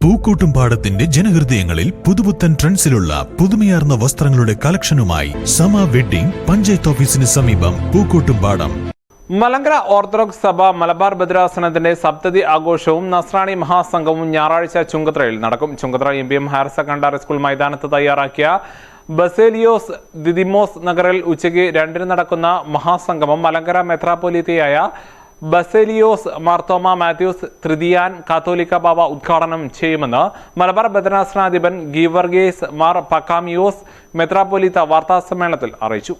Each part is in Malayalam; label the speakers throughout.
Speaker 1: പൂക്കോട്ടുംപാടത്തിന്റെ ജനഹൃദയങ്ങളിൽ പുതുപുത്തൻ ട്രെൻഡ്സിലുള്ള പുതുമയാർന്ന വസ്ത്രങ്ങളുടെ കളക്ഷനുമായി സമ വെഡ്ഡിംഗ് പഞ്ചായത്ത് ഓഫീസിന് സമീപം പൂക്കൂട്ടും പാടം.
Speaker 2: മലങ്കര ഓർത്തഡോക്സ് സഭ മലബാർ ഭദ്രാസനത്തിന്റെ സപ്തതി ആഘോഷവും നസ്രാണി മഹാസംഘവും ഞായറാഴ്ച ചുങ്കത്രയിൽ നടക്കും. Chungathara M P M higher secondary school മൈതാനത്ത് തയ്യാറാക്കിയ ബസേലിയോസ് ദിദിമോസ് നഗറിൽ ഉച്ചയ്ക്ക് രണ്ടിന് നടക്കുന്ന മഹാസംഗമം മലങ്കര മെത്രാപ്പൊലീത്തയായ ബസേലിയോസ് മാർത്തോമ മാത്യൂസ് തൃതീയാൻ കാത്തോലിക്ക ബാബ ഉദ്ഘാടനം ചെയ്യുമെന്ന് മലബാർ ഭദ്രാസനാധിപൻ ഗീവർഗേസ് മാർ പക്കാമിയോസ് മെത്രാപ്പൊലീത്ത വാർത്താസമ്മേളനത്തിൽ അറിയിച്ചു.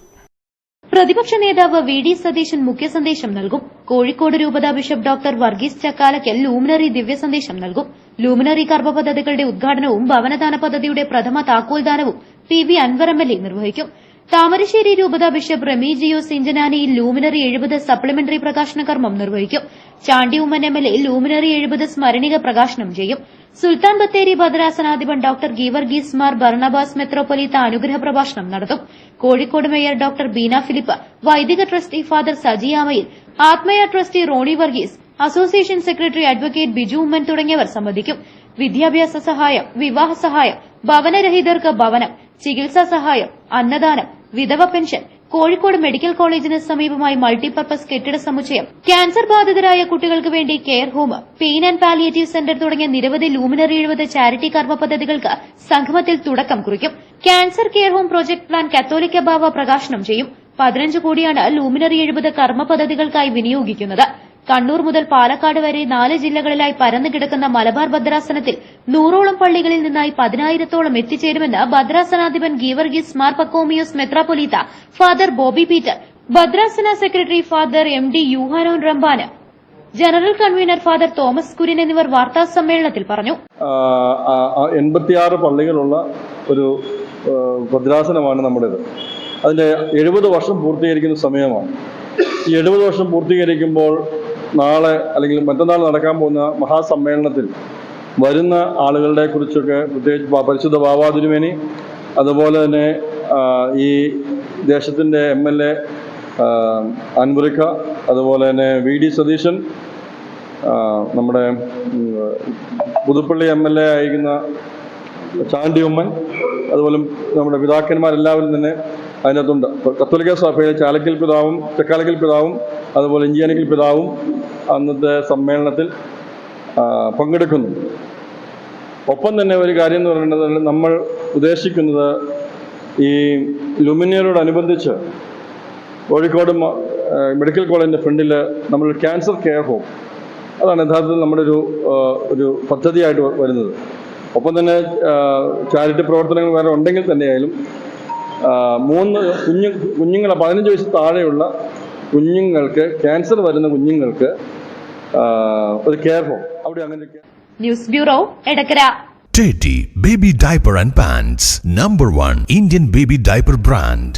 Speaker 3: പ്രതിപക്ഷ നേതാവ് വി ഡി സതീശൻ മുഖ്യസന്ദേശം നൽകും. കോഴിക്കോട് രൂപത bishop doctor Varghese Chakkalakkal luminary ദിവ്യസന്ദേശം നൽകും. ലൂമിനറി കർമ്മ പദ്ധതികളുടെ ഉദ്ഘാടനവും ഭവനദാന പദ്ധതിയുടെ പ്രഥമ താക്കോൽദാനവും P V Anvar M L A നിർവഹിക്കും. താമരശ്ശേരി രൂപത bishop Remigiose Inchananiyil luminary എഴുപത് സപ്ലിമെന്ററി പ്രകാശന കർമ്മം നിർവഹിക്കും. Chandy Oommen M L A luminary എഴുപത് സ്മരണിക പ്രകാശനം ചെയ്യും. സുൽത്താൻ ബത്തേരി ഭദ്രാസനാധിപൻ ഡോക്ടർ ഗീവർഗീസ് മാർ ബർണബാസ് മെത്രോപൊലീത്ത അനുഗ്രഹ പ്രഭാഷണം നടത്തും. Kozhikode mayor doctor Beena Philip വൈദിക ട്രസ്റ്റി ഫാദർ സജിയാമയിൽ ആത്മയ trustee Rony Varghese association secretary advocate Biju Oommen തുടങ്ങിയവർ സംബന്ധിക്കും. വിദ്യാഭ്യാസ സഹായം വിവാഹ സഹായം ഭവനരഹിതർക്ക് ഭവനം ചികിത്സാ സഹായം അന്നദാനം വിധവ പെൻഷൻ. കോഴിക്കോട് മെഡിക്കൽ കോളേജിന് സമീപമായി മൾട്ടിപർപ്പസ് കെട്ടിട സമുച്ചയം. ക്യാൻസർ ബാധിതരായ കുട്ടികൾക്ക് വേണ്ടി care home pain and palliative centre തുടങ്ങിയ നിരവധി ലൂമിനറി എഴുപത് ചാരിറ്റി കർമ്മ പദ്ധതികൾക്ക് സംഗമത്തിൽ തുടക്കം കുറിക്കും. Cancer care home project plan കത്തോലിക്ക ബാവ പ്രകാശനം ചെയ്യും. പതിനഞ്ച് കോടിയാണ് ലൂമിനറി എഴുപത് കർമ്മ പദ്ധതികൾക്കായി വിനിയോഗിക്കുന്നത്. കണ്ണൂർ മുതൽ പാലക്കാട് വരെ നാല് ജില്ലകളിലായി പരന്നു കിടക്കുന്ന മലബാർ ഭദ്രാസനത്തിൽ നൂറോളം പള്ളികളിൽ നിന്നായി പതിനായിരത്തോളം എത്തിച്ചേരുമെന്ന് ഭദ്രാസനാധിപൻ ഗീവർഗീസ് മാർ പക്കോമിയോസ് മെത്രാപൊലീത്ത ഫാദർ ബോബി പീറ്റർ ഭദ്രാസന secretary father M D Yuhanon റംബാന് general convener father Thomas Kurian എന്നിവർ വാർത്താ സമ്മേളനത്തിൽ പറഞ്ഞു.
Speaker 4: എൺപത്തിയാറ് പള്ളികളുള്ള ഒരു ഭദ്രാസനമാണ് നമ്മുടേത്. അതിന്റെ എഴുപത് വർഷം പൂർത്തീകരിക്കുന്ന സമയമാണ്. ഈ എഴുപത് വർഷം പൂർത്തീകരിക്കുമ്പോൾ നാളെ അല്ലെങ്കിൽ മറ്റന്നാൾ നടക്കാൻ പോകുന്ന മഹാസമ്മേളനത്തിൽ വരുന്ന ആളുകളുടെ കുറിച്ചൊക്കെ പ്രത്യേകിച്ച് പരിശുദ്ധ ബാബാതിരുമേനി അതുപോലെ തന്നെ ഈ ദേശത്തിന്റെ എം എൽ എ അൻവറിക്ക അതുപോലെ തന്നെ വി ഡി സതീശൻ നമ്മുടെ പുതുപ്പള്ളി എം എൽ എ ആയിരിക്കുന്ന ചാണ്ടി ഉമ്മൻ അതുപോലെ നമ്മുടെ പിതാക്കന്മാരെല്ലാവരും തന്നെ അതിനകത്തുണ്ട്. കത്തോലിക്ക സഭയിലെ ചാലക്കൽ പിതാവും ചക്കാലക്കൽ പിതാവും അതുപോലെ ഇഞ്ചിയാനിക്കൽ പിതാവും അന്നത്തെ സമ്മേളനത്തിൽ പങ്കെടുക്കുന്നു. ഒപ്പം തന്നെ ഒരു കാര്യം എന്ന് പറയുന്നത് നമ്മൾ ഉദ്ദേശിക്കുന്നത് ഈ ലുമിനിയറോടനുബന്ധിച്ച് കോഴിക്കോട് മെഡിക്കൽ കോളേജിന്റെ ഫ്രണ്ടിൽ നമ്മൾ ക്യാൻസർ കെയർ ഹോം. അതാണ് യഥാർത്ഥത്തിൽ നമ്മുടെ ഒരു ഒരു പദ്ധതിയായിട്ട് വരുന്നത്. ഒപ്പം തന്നെ ചാരിറ്റി പ്രവർത്തനങ്ങൾ വേറെ ഉണ്ടെങ്കിൽ തന്നെയായാലും മൂന്ന് കുഞ്ഞു കുഞ്ഞുങ്ങളെ പതിനഞ്ച് വയസ്സ് താഴെയുള്ള കുഞ്ഞുങ്ങൾക്ക് ക്യാൻസർ വരുന്ന കുഞ്ഞുങ്ങൾക്ക് ഒരു കെയർ ഹോം അവിടെ അങ്ങനെ
Speaker 3: news bureau Edakkara
Speaker 1: Teddy Baby Diaper and Pants Number One Indian Baby Diaper Brand